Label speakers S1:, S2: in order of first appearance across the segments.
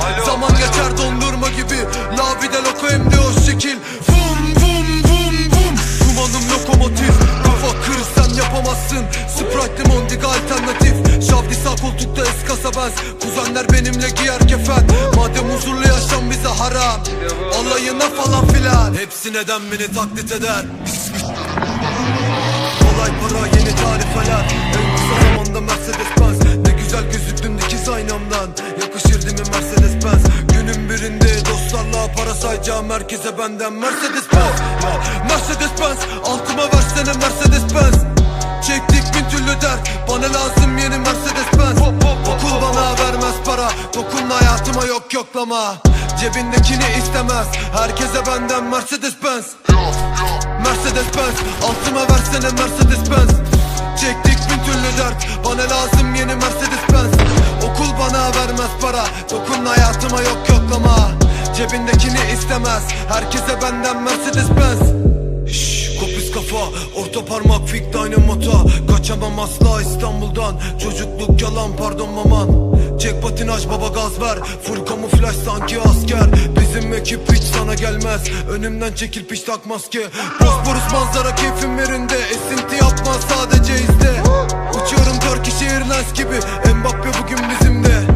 S1: telefon Zaman geçer dondurma gibi. La de loco hem de o şekil. Vum vum vum vum. Dumanım lokomotif. Kafa kır sen yapamazsın. Sprite limondik alternatif. Şavdi sağ koltukta eskasa benz Kuzenler benimle giyer kefen. Madem huzurlu yaşam bize haram. Alayına falan filan. Hepsi neden beni taklit eder? Kolay para yeni tarifeler En kısa zamanda Mercedes Benz Ne güzel gözüktün dikiz aynamdan sayacağım Herkese benden Mercedes Benz Mercedes Benz. Altıma versene Mercedes Benz. Çektik bin türlü dert Bana lazım yeni Mercedes Benz. Okul bana vermez para Dokunma hayatıma yok yoklama. Cebindekini istemez Herkese benden Mercedes Benz. Mercedes Benz Altıma versene Mercedes Benz. Çektik bin türlü dert Bana lazım yeni Mercedes Benz. Okul bana vermez para Dokun hayatıma yok yoklama Cebindekini istemez. Herkese benden Mercedes Benz. Şşş kopuz kafa Orta parmak fik dynamota. Kaçamam asla İstanbul'dan. Çocukluk yalan pardon maman. Çek patinaj baba gaz ver. Full kamuflaj sanki asker. Bizim ekip hiç sana gelmez. Önümden çekil piş takmaz ki Bosporus manzara keyfim yerinde. Esinti yapma sadece izle. Uçuyorum Turkish Airlines gibi. Mbappe bugün bizimde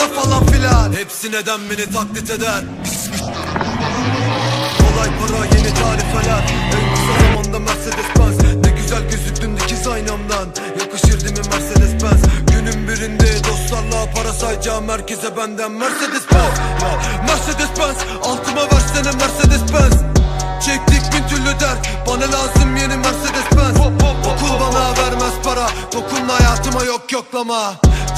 S1: Alayına falan filan. Hepsi neden beni taklit eder? Kolay para yeni tarifeler En kısa zamanda Mercedes Benz Ne güzel gözüktün dikiz aynamdan. Yakışır değil mi Mercedes Benz Günün birinde dostlarla para sayacağım Herkese benden. Mercedes Benz Mercedes Benz Altıma versene Mercedes Benz Çektik bin türlü dert. Bana lazım yeni Mercedes Benz Okul bana vermez para. Dokunma hayatıma yok yoklama